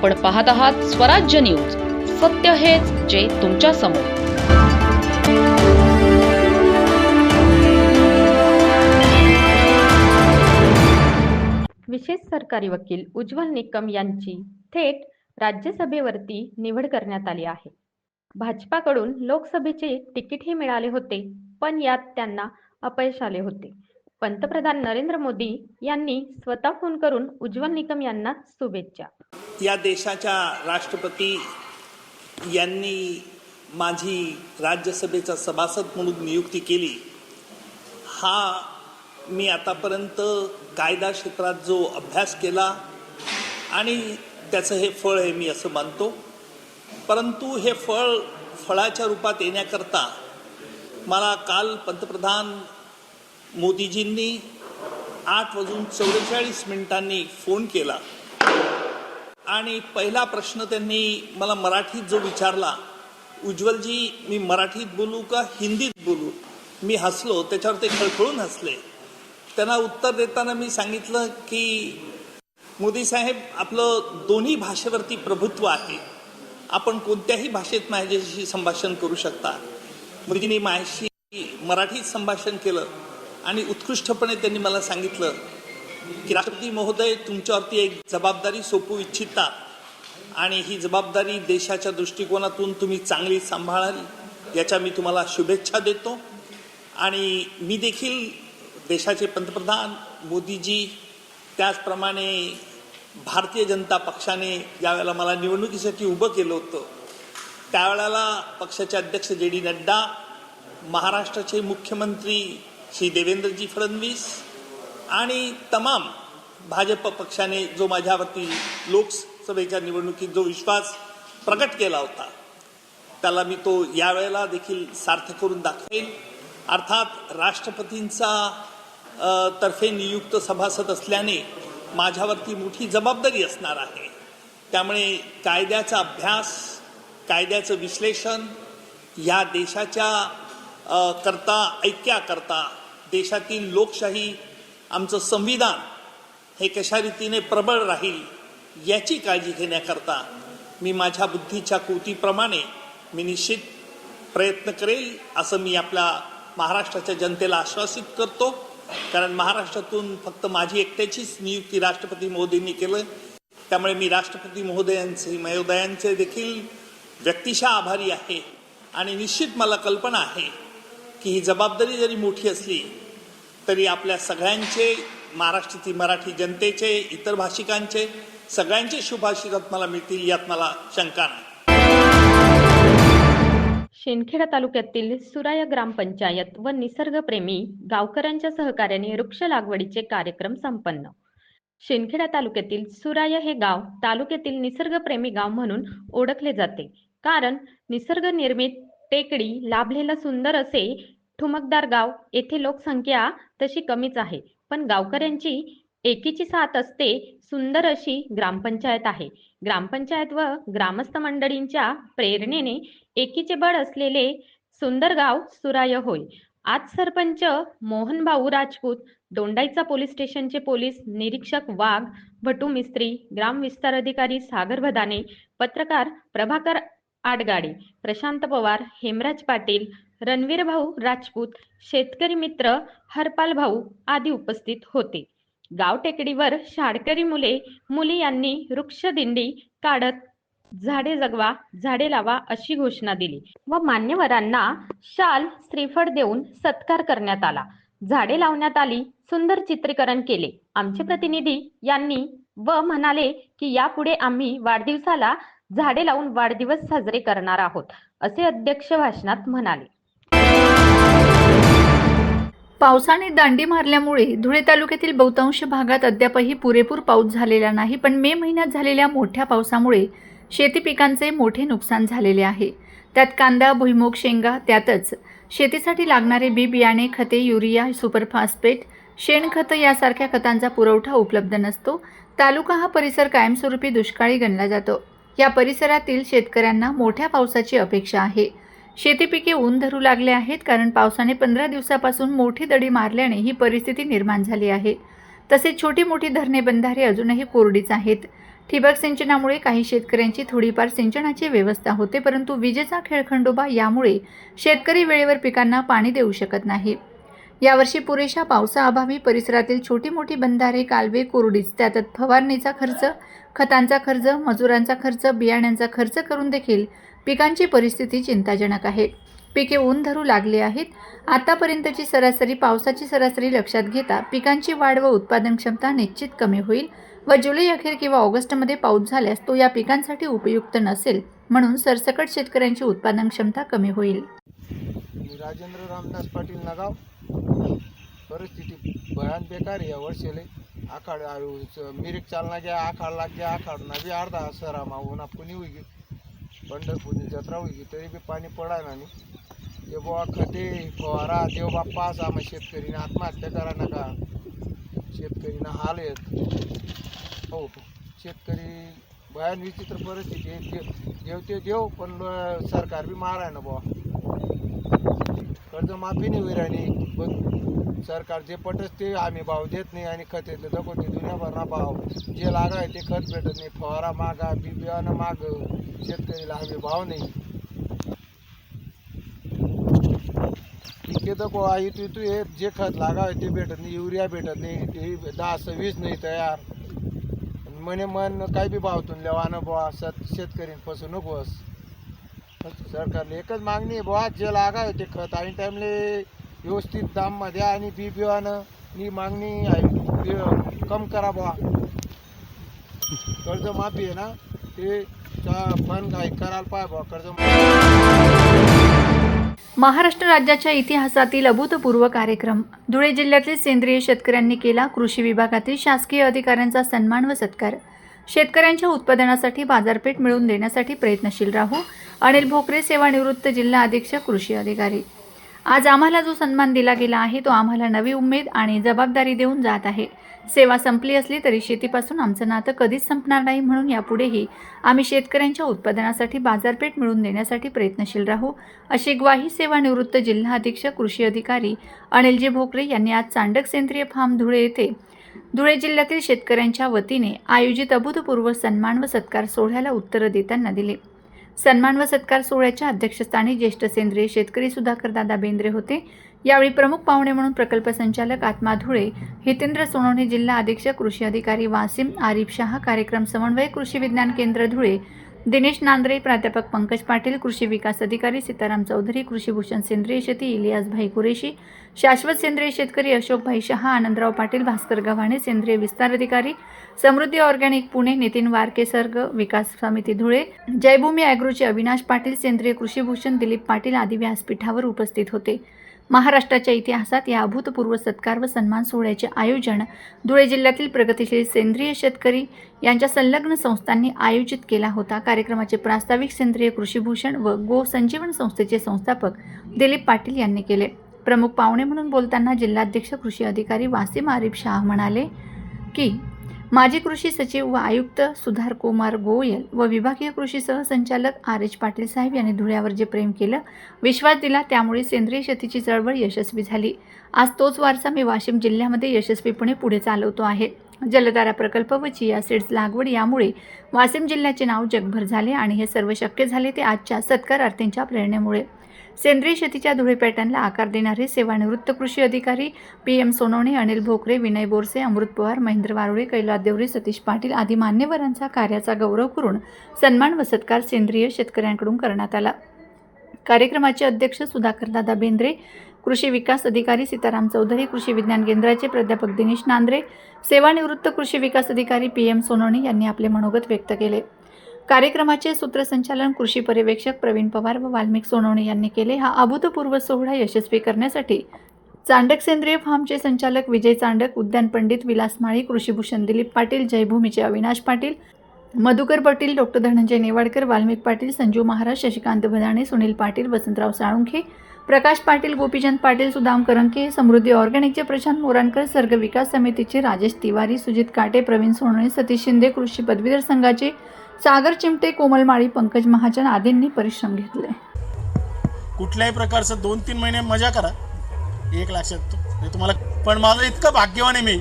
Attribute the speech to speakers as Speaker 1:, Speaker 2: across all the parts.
Speaker 1: आपण पाहत आहात स्वराज्य न्यूज. सत्य हेच जे तुमच्यासमोर.
Speaker 2: विशेष सरकारी वकील उज्ज्वल निकम यांची थेट राज्यसभेवरती निवड करण्यात आली आहे. भाजपाकडून लोकसभेचे तिकीटही मिळाले होते पण यात त्यांना अपयश आले होते. पंतप्रधान नरेंद्र मोदी यांनी स्वतः फोन करून उज्ज्वल निकम यांना शुभेच्छा.
Speaker 3: या देशाच्या राष्ट्रपती यांनी माझी राज्यसभेचा सभासद म्हणून नियुक्ती केली. हा मी आतापर्यंत कायदा क्षेत्रात जो अभ्यास केला आणि त्याचं हे फळ आहे मी असं मानतो. परंतु हे फळ फळाच्या रूपात येण्याकरता मला काल पंतप्रधान मोदीजींनी आठ वाजून चौवेचाळीस मिनिटांनी फोन केला. आणि पहिला प्रश्न त्यांनी मला मराठीत जो विचारला उज्ज्वलजी मी मराठीत बोलू का हिंदीत बोलू? मी हसलो त्याच्यावर ते खळखळून हसले. त्यांना उत्तर देताना मी सांगितलं की मोदी साहेब आपलं दोन्ही भाषेवरती प्रभुत्व आहे. आपण कोणत्याही भाषेत माझ्याशी संभाषण करू शकता. मोदींनी माझ्याशी मराठीत संभाषण केलं. आणि उत्कृष्टपणे त्यांनी मला सांगितलं की राष्ट्रपती महोदय तुमच्यावरती एक जबाबदारी सोपू इच्छिता आणि ही जबाबदारी देशाच्या दृष्टिकोनातून तुम्ही चांगली सांभाळाल याच्या मी तुम्हाला शुभेच्छा देतो. आणि मी देखील देशाचे पंतप्रधान मोदीजी त्याचप्रमाणे भारतीय जनता पक्षाने ज्यावेळेला मला निवडणुकीसाठी उभं केलं होतं त्यावेळेला पक्षाचे अध्यक्ष जे डी नड्डा महाराष्ट्राचे मुख्यमंत्री श्री देवेंद्रजी फडणवीस आणि तमाम भाजप पक्षाने जो माझ्यावरती लोकसभेच्या निवडणुकीत जो विश्वास प्रकट केला होता त्याला मी तो यावेळेला देखील सार्थ करून दाखवेन. अर्थात राष्ट्रपतींचा तर्फे नियुक्त सभासद असल्याने माझ्यावरती मोठी जबाबदारी असणार आहे. त्यामुळे कायद्याचा अभ्यास कायद्याचं विश्लेषण या देशाच्या अ, करता ऐक्याकरता देशातील लोकशाही आमचं संविधान हे कशा रीतीने प्रबळ राहील याची काळजी घेण्याकरता मी माझ्या बुद्धीच्या कृतीप्रमाणे मी निश्चित प्रयत्न करेल असं मी आपल्या महाराष्ट्राच्या जनतेला आश्वासित करतो. कारण महाराष्ट्रातून फक्त माझी एकट्याचीच नियुक्ती राष्ट्रपती मोदींनी केलं. त्यामुळे मी राष्ट्रपती महोदयांचे महोदयांचे देखील व्यक्तिशः आभारी आहे. आणि निश्चित मला कल्पना आहे की ही जबाबदारी जरी मोठी असली तरी आपल्या सगळ्यांचे महाराष्ट्रातील मराठी जनतेचे इतर भाषिकांचे सगळ्यांचे शुभाशीर्वाद मला मिळतील यात मला शंका नाही.
Speaker 2: शेणखेडा तालुक्यातील सुराया ग्रामपंचायत व निसर्गप्रेमी गावकऱ्यांच्या सहकार्याने वृक्ष लागवडीचे कार्यक्रम संपन्न. शेणखेडा तालुक्यातील सुराया हे गाव तालुक्यातील निसर्गप्रेमी गाव म्हणून ओळखले जाते. कारण निसर्ग निर्मित टेकडी लाभलेलं सुंदर असे ठुमकदार गाव येथे लोकसंख्या तशी कमीच आहे. पण गावकऱ्यांची एकीची साथ असते सुंदर अशी ग्रामपंचायत आहे. ग्रामपंचायत व ग्रामस्थ मंडळींच्या प्रेरणेने एकीचे बळ असलेले सुंदर गाव सुराय होय. आज सरपंच मोहन भाऊ राजपूत दोंडाईचा पोलीस स्टेशनचे पोलीस निरीक्षक वाघ भटू मिस्त्री ग्राम विस्तार अधिकारी सागर भदाने पत्रकार प्रभाकर आडगाडी प्रशांत पवार हेमराज पाटील रणवीर भाऊ राजपूत शेतकरी मित्र हरपाल भाऊ आदी उपस्थित होते. गाव टेकडीवर शाळकरी मुले मुली यांनी वृक्ष दिंडी काढत झाडे जगवा झाडे लावा अशी घोषणा दिली व मान्यवरांना शाल श्रीफळ देऊन सत्कार करण्यात आला. झाडे लावण्यात आली सुंदर चित्रीकरण केले. आमचे प्रतिनिधी यांनी व म्हणाले की यापुढे आम्ही वाढदिवसाला झाडे लावून वाढदिवस साजरे करणार आहोत असे अध्यक्ष भाषणात म्हणाले.
Speaker 4: पावसाने दांडी मारल्यामुळे धुळे तालुक्यातील बहुतांश भागात अद्यापही पुरेपूर पाऊस झालेला नाही पण मे महिन्यात झालेल्या मोठ्या पावसामुळे शेती पिकांचे मोठे नुकसान झालेले आहे. त्यात कांदा भुईमूग शेंगा त्यातच शेतीसाठी लागणारे बी बियाणे खते युरिया सुपरफॉस्फेट शेणखतं यासारख्या खतांचा पुरवठा उपलब्ध नसतो. तालुका हा परिसर कायमस्वरूपी दुष्काळी गणला जातो. या परिसरातील शेतकऱ्यांना मोठ्या पावसाची अपेक्षा आहे. शेती पिके ऊन धरू लागले आहेत कारण पावसाने पंधरा दिवसापासून मोठी दडी मारल्याने ही परिस्थिती निर्माण झाली आहे. तसेच छोटी मोठी धरणे बंधारे अजूनही कोरडीच आहेत. ठिबक सिंचनामुळे काही शेतकऱ्यांची थोडीफार सिंचनाची व्यवस्था होते परंतु विजेचा खेळखंडोबा यामुळे शेतकरी वेळेवर पिकांना पाणी देऊ शकत नाही. यावर्षी पुरेशा पावसाअभावी परिसरातील छोटी मोठी बंधारे कालवे कोरडीच त्यात फवारणीचा खर्च खतांचा खर्च मजुरांचा खर्च बियाण्यांचा खर्च करून देखील पिकांची परिस्थिती चिंताजनक आहे. पिके ऊन धरू लागली आहेत. आतापर्यंतची सरासरी पावसाची सरासरी लक्षात घेता पिकांची वाढ व उत्पादन क्षमता निश्चित कमी होईल व जुलै अखेर किंवा ऑगस्टमध्ये पाऊस झाल्यास तो या पिकांसाठी उपयुक्त नसेल म्हणून सरसकट शेतकऱ्यांची उत्पादन क्षमता कमी होईल.
Speaker 5: राजेंद्र रामदास पाटील नगाव. परिस्थिती भयान बेकार या वर्षेले. आखाड आयु मिरिक चालना गया आखाड लाग गया आखाड ना बी अर्धा सरा मा उन्हा पुणी होई जत्रा होई तरी बी पाणी पडाय ना ते बुवा खते फवारा देव बाप्पा असा मग शेतकरीने आत्महत्या करा नका. शेतकरीनं हाल आहेत. हो, हो शेतकरी भयान विचित्र परिस्थिती देव देव ते देव पण सरकार बी माराय ना बुवा कर्जमाफी नाही होईल आणि पण सरकार जे पटच ते आम्ही भाव देत नाही आणि खत येते दाखवते दुनियाभरना भाव. जे लागाय ते खत भेटत नाही. फवारा मागा बी बियाणं माग. शेतकरीला आम्ही भाव नाही. पिके को आई तू तू हे जे खत लागावे ते भेटत नाही. युरिया भेटत नाही. ते दहा सव्वीस नाही तयार. म्हणे मन काय बी भावतून तुनल्या वानं बुवा. सत शेतकरी फसवणूक बस सरकारने एकच मागणी आहे बुवा. जे लागावे ते खत आणि टाईमले व्यवस्थित दाममध्ये आणि बी बिवानं ही मागणी आहे. कम करा बुवा. कर्ज माफी आहे ना? ते बंद आहे करायला पाहिजे बुवा कर्ज
Speaker 4: महाराष्ट्र राज्याच्या इतिहासातील अभूतपूर्व कार्यक्रम. धुळे जिल्ह्यातील सेंद्रिय शेतकऱ्यांनी केला कृषी विभागातील शासकीय अधिकाऱ्यांचा सन्मान व सत्कार. शेतकऱ्यांच्या उत्पादनासाठी बाजारपेठ मिळवून देण्यासाठी प्रयत्नशील राहू अनिल भोकरे सेवानिवृत्त जिल्हा अधीक्षक कृषी अधिकारी. आज आम्हाला जो सन्मान दिला गेला आहे तो आम्हाला नवी उमेद आणि जबाबदारी देऊन जात आहे. सेवा संपली असली तरी शेतीपासून आमचं नातं कधीच संपणार नाही म्हणून यापुढेही आम्ही शेतकऱ्यांच्या उत्पादनासाठी बाजारपेठ मिळवून देण्यासाठी प्रयत्नशील राहू अशी ग्वाही सेवानिवृत्त जिल्हा अधीक्षक कृषी अधिकारी अनिलजी भोकरे यांनी आज चांडक सेंद्रिय फार्म धुळे येथे धुळे जिल्ह्यातील शेतकऱ्यांच्या वतीने आयोजित अभूतपूर्व सन्मान व सत्कार सोहळ्याला उत्तरं देताना दिले. सन्मान व सत्कार सोहळ्याच्या अध्यक्षस्थानी ज्येष्ठ सेंद्रिय शेतकरी सुधाकर दादा बेंद्रे होते. यावेळी प्रमुख पाहुणे म्हणून प्रकल्प संचालक आत्मा धुळे हितेंद्र सोनवणे जिल्हा अधीक्षक कृषी अधिकारी वासिम आरिफ शहा कार्यक्रम समन्वय कृषी विज्ञान केंद्र धुळे दिनेश नांद्रे प्राध्यापक पंकज पाटील कृषी विकास अधिकारी सीताराम चौधरी कृषीभूषण सेंद्रिय शेती इलियास भाई कुरेशी शाश्वत सेंद्रिय शेतकरी अशोकभाई शहा आनंदराव पाटील भास्कर गव्हाणे सेंद्रिय विस्तार अधिकारी समृद्धी ऑर्गॅनिक पुणे नितीन वारके सर्ग विकास समिती धुळे जयभूमी ॲग्रोचे अविनाश पाटील सेंद्रिय कृषीभूषण दिलीप पाटील आदी व्यासपीठावर उपस्थित होते. महाराष्ट्राच्या इतिहासात या अभूतपूर्व सत्कार व सन्मान सोहळ्याचे आयोजन धुळे जिल्ह्यातील प्रगतिशील सेंद्रिय शेतकरी यांच्या संलग्न संस्थांनी आयोजित केला होता. कार्यक्रमाचे प्रास्ताविक सेंद्रिय कृषीभूषण व गो संजीवन संस्थेचे संस्थापक दिलीप पाटील यांनी केले. प्रमुख पाहुणे म्हणून बोलताना जिल्हाध्यक्ष कृषी अधिकारी वासिम आरिफ शाह म्हणाले की माजी कृषी सचिव व आयुक्त सुधार कुमार गोयल व विभागीय कृषी सहसंचालक आर एच पाटील साहेब यांनी धुळ्यावर जे प्रेम केलं विश्वास दिला त्यामुळे सेंद्रिय शेतीची चळवळ यशस्वी झाली. आज तोच वारसा मी वाशिम जिल्ह्यामध्ये यशस्वीपणे पुढे चालवतो आहे. जलधारा प्रकल्प व चिया सीड्स लागवड यामुळे वाशिम जिल्ह्याचे नाव जगभर झाले आणि हे सर्व शक्य झाले ते आजच्या सत्कारार्थींच्या प्रेरणेमुळे. सेंद्रिय शेतीच्या धुळे पॅटर्नला आकार देणारे सेवानिवृत्त कृषी अधिकारी पी एम सोनवणे अनिल भोकरे विनय बोरसे अमृत पवार महेंद्र वारुळे कैलास देवरे सतीश पाटील आदी मान्यवरांचा कार्याचा गौरव करून सन्मान व सत्कार सेंद्रिय शेतकऱ्यांकडून करण्यात आला. कार्यक्रमाचे अध्यक्ष सुधाकरदादा बेंद्रे कृषी विकास अधिकारी सीताराम चौधरी कृषी विज्ञान केंद्राचे प्राध्यापक दिनेश नांद्रे सेवानिवृत्त कृषी विकास अधिकारी पी एम सोनवणे यांनी आपले मनोगत व्यक्त केले. कार्यक्रमाचे सूत्रसंचालन कृषी पर्यवेक्षक प्रवीण पवार व वाल्मिक सोनवणे यांनी केले. हा अभूतपूर्व सोहळा यशस्वी करण्यासाठी चांडक सेंद्रिय फार्मचे संचालक विजय चांडक उद्यान पंडित विलास माळी कृषीभूषण दिलीप पाटील जयभूमीचे अविनाश पाटील मधुकर पाटील डॉक्टर धनंजय नेवाडकर वाल्मिक पाटील संजू महाराज शशिकांत भदाणे सुनील पाटील वसंतराव साळुंखे प्रकाश पाटील गोपीचंद पाटील सुदाम करंके समृद्धी ऑर्गॅनिकचे प्रशांत मोराणकर सर्ग विकास समितीचे राजेश तिवारी सुजित काटे प्रवीण सोनवणे सतीश शिंदे कृषी पदवीधर संघाचे सागर चिमटे कोमल माळी पंकज महाजन आदींनी परिश्रम घेतले.
Speaker 6: कुठल्याही प्रकारचं दोन तीन महिने मजा करा. एक लक्षात हे तुम्हाला पण माझं इतकं भाग्यवान आहे मी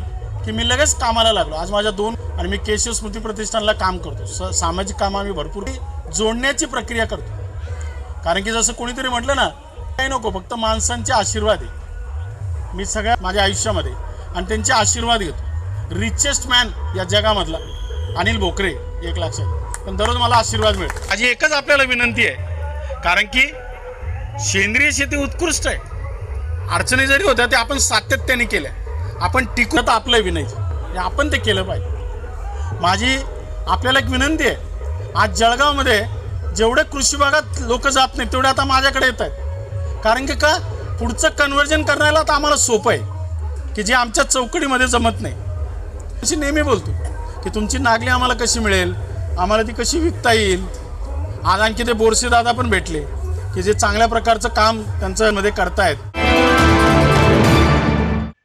Speaker 6: की मी लगेच कामाला लागलो. आज माझ्या दोन आणि मी केशव स्मृती प्रतिष्ठानला काम करतो. स सामाजिक कामं आम्ही भरपूर जोडण्याची प्रक्रिया करतो. कारण की जसं कोणीतरी म्हटलं ना काही नको फक्त माणसांचे आशीर्वाद आहे. मी सगळ्या माझ्या आयुष्यामध्ये आणि त्यांचे आशीर्वाद घेतो. रिचेस्ट मॅन या जगामधला अनिल भोकरे एक लक्षात पण दररोज मला आशीर्वाद मिळतो. माझी एकच आपल्याला विनंती आहे. कारण की सेंद्रिय शेती उत्कृष्ट आहे. अडचणी जरी होत्या ते आपण सातत्याने केल्या. आपण टिकवत आपलं विनायचं आपण ते केलं पाहिजे. माझी आपल्याला एक विनंती आहे. आज जळगावमध्ये जेवढे कृषी भागात लोक जात नाहीत तेवढे आता माझ्याकडे येत आहेत. कारण की का? पुढचं कन्व्हर्जन करण्याला तर आम्हाला सोपं आहे. की जे आमच्या चौकडीमध्ये जमत नाही. अशी नेहमी बोलतो की तुमची नागली आम्हाला कशी मिळेल? आम्हाला ती कशी विकता येईल? आज आणखी ते बोरसे दादा पण भेटले की जे चांगल्या प्रकारचं काम त्यांच्या
Speaker 2: मध्ये करतायत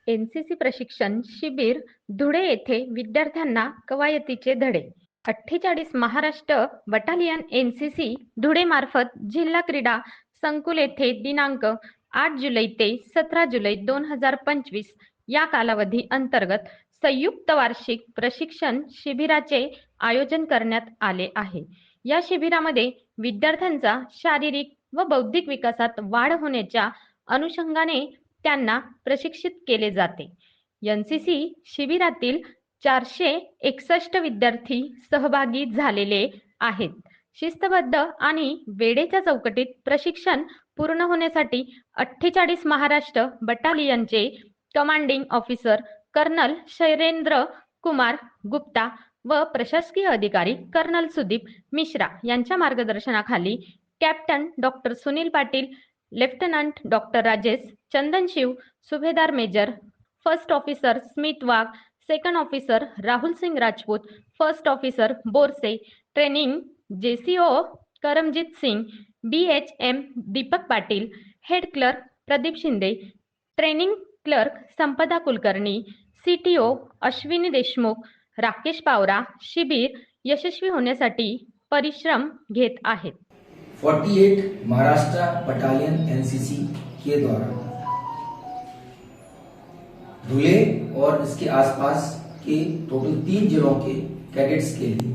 Speaker 2: एनसीसी प्रशिक्षण शिबिर धुळे येथे विद्यार्थ्यांना कवायतीचे धडे. अठ्ठेचाळीस Maharashtra battalion N C C Dhule मार्फत जिल्हा क्रीडा संकुल येथे दिनांक आठ जुलै ते सतरा जुलै दोन हजार पंचवीस या कालावधी अंतर्गत संयुक्त वार्षिक प्रशिक्षण शिबिराचे आयोजन करण्यात आले आहे. या शिबिरामध्ये विद्यार्थ्यांचा शारीरिक व बौद्धिक विकासात वाढ होण्याच्या अनुषंगाने त्यांना प्रशिक्षित केले जाते. एन सी सी शिबिरातील चारशे एकसष्ट विद्यार्थी सहभागी झालेले आहेत. शिस्तबद्ध आणि वेळेच्या चौकटीत प्रशिक्षण पूर्ण होण्यासाठी अठ्ठेचाळीस Maharashtra बटालियनचे commanding officer colonel Shailendra Kumar Gupta व प्रशासकीय अधिकारी कर्नल सुदीप मिश्रा यांच्या मार्गदर्शनाखाली captain doctor Sunil Patil lieutenant doctor Rajesh Chandanshiv subedar major first officer Smit Wagh second officer Rahul Singh Rajput first officer Borse training JCO Karamjeet Singh B H M Deepak Patil head clerk Pradeep Shinde training clerk Sampada Kulkarni C T O Ashwini Deshmukh Rakesh Pawara शिबिर यशस्वी होण्यासाठी परिश्रम घेत आहेत.
Speaker 7: 48 Maharashtra battalion NCC के द्वारा. धुले और इसके आसपास के टोटल तीन जिलों के कैडेट्स के लिए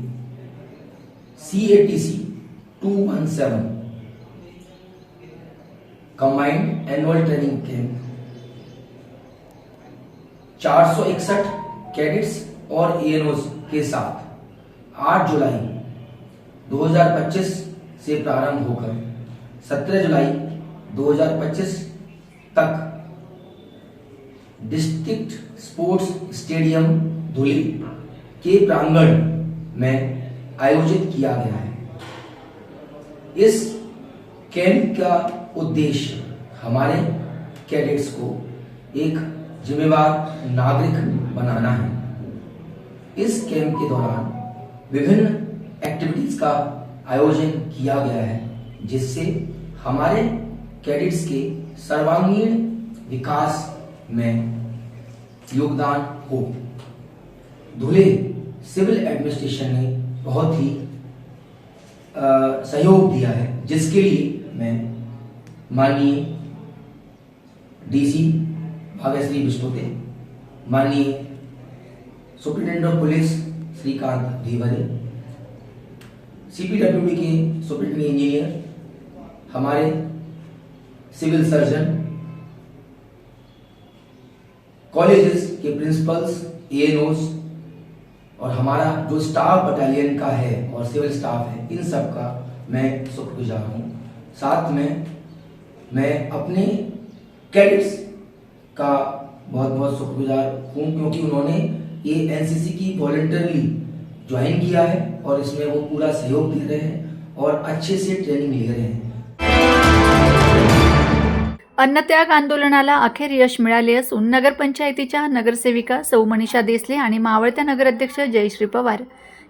Speaker 7: C A T C two one seven combined annual training camp चार सौ इकसठ कैडेट्स और एएनओस के साथ 8 जुलाई 2025 से प्रारंभ होकर 17 जुलाई 2025 तक डिस्ट्रिक्ट स्पोर्ट्स स्टेडियम धुली के प्रांगण में आयोजित किया गया है। इस कैंप का उद्देश्य हमारे कैडेट्स को एक जिम्मेवार नागरिक बनाना है। इस कैंप के दौरान विभिन्न एक्टिविटीज़ का आयोजन किया गया है, जिससे हमारे कैडेट्स के सर्वांगीण विकास में योगदान हो। धुले सिविल एडमिनिस्ट्रेशन ने बहुत ही सहयोग दिया है, जिसके लिए मैं माननीय डीसी भाग्यश्री विष्णुते माननीय superintendent of police Shrikant Dhivare CPWD K superintendent engineer हमारे सिविल सर्जन कॉलेजेस के प्रिंसिपल्स एएनओस और हमारा जो स्टाफ बटालियन का है और सिविल स्टाफ है, इन सब का मैं शुक्रगुजार हूँ। साथ में मैं अपने कैडेट्स का बहुत बहुत शुक्रगुजार हूँ, क्योंकि उन्होंने ये एनसीसी की वॉलेंटरली ज्वाइन किया है और इसमें वो पूरा सहयोग दे रहे हैं और अच्छे से ट्रेनिंग ले रहे हैं।
Speaker 4: अन्नत्याग आंदोलनाला अखेर यश मिळाले असून नगरपंचायतीच्या नगरसेविका सौ मनीषा देसले आणि मावळत्या नगराध्यक्ष जयश्री पवार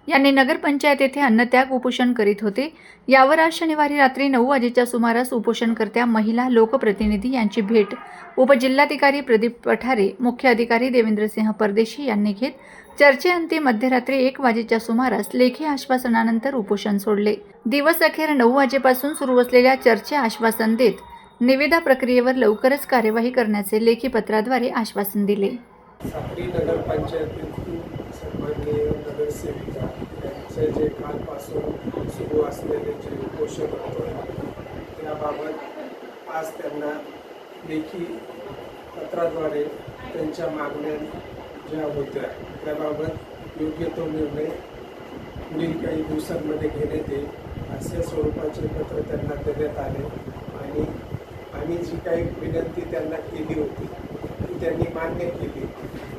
Speaker 4: यांनी नगरपंचायत येथे अन्नत्याग उपोषण करीत होते. यावर आज शनिवारी रात्री नऊ वाजेच्या सुमारास उपोषणकर्त्या महिला लोकप्रतिनिधी यांची भेट. उपजिल्हाधिकारी प्रदीप पठारे मुख्य अधिकारी देवेंद्रसिंह परदेशी यांनी घेत. चर्चेअंती मध्यरात्री एक वाजेच्या सुमारास लेखी आश्वासनानंतर उपोषण सोडले. दिवस अखेर नऊ वाजेपासून सुरू असलेल्या चर्चे आश्वासन देत निविदा प्रक्रियेवर लवकरच कार्यवाही करण्याचे लेखी पत्राद्वारे आश्वासन दिले.
Speaker 8: साक्री जे कालपासून सुरू असलेले जे उपोषण होतं त्याबाबत आज त्यांना लेखी पत्राद्वारे त्यांच्या मागण्या ज्या होत्या त्याबाबत योग्य तो निर्णय पुढील काही दिवसांमध्ये घेण्यात येईल असे स्वरूपाचे पत्र त्यांना देण्यात आले. आणि आम्ही जी काही विनंती त्यांना केली होती ती त्यांनी मान्य केली.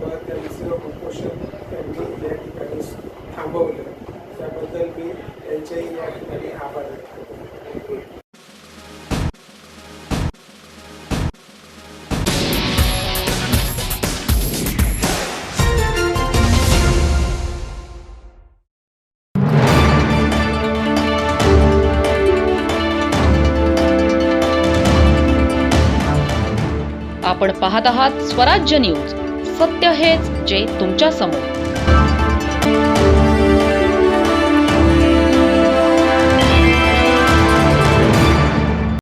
Speaker 8: व त्यांचं उपोषण त्यांनी या ठिकाणी थांबवलं. त्याबद्दल मी त्यांच्याही या ठिकाणी आभार व्यक्त
Speaker 1: आपण पाहत आहात स्वराज्य न्यूज. सत्य हेच जे तुमच्यासमोर.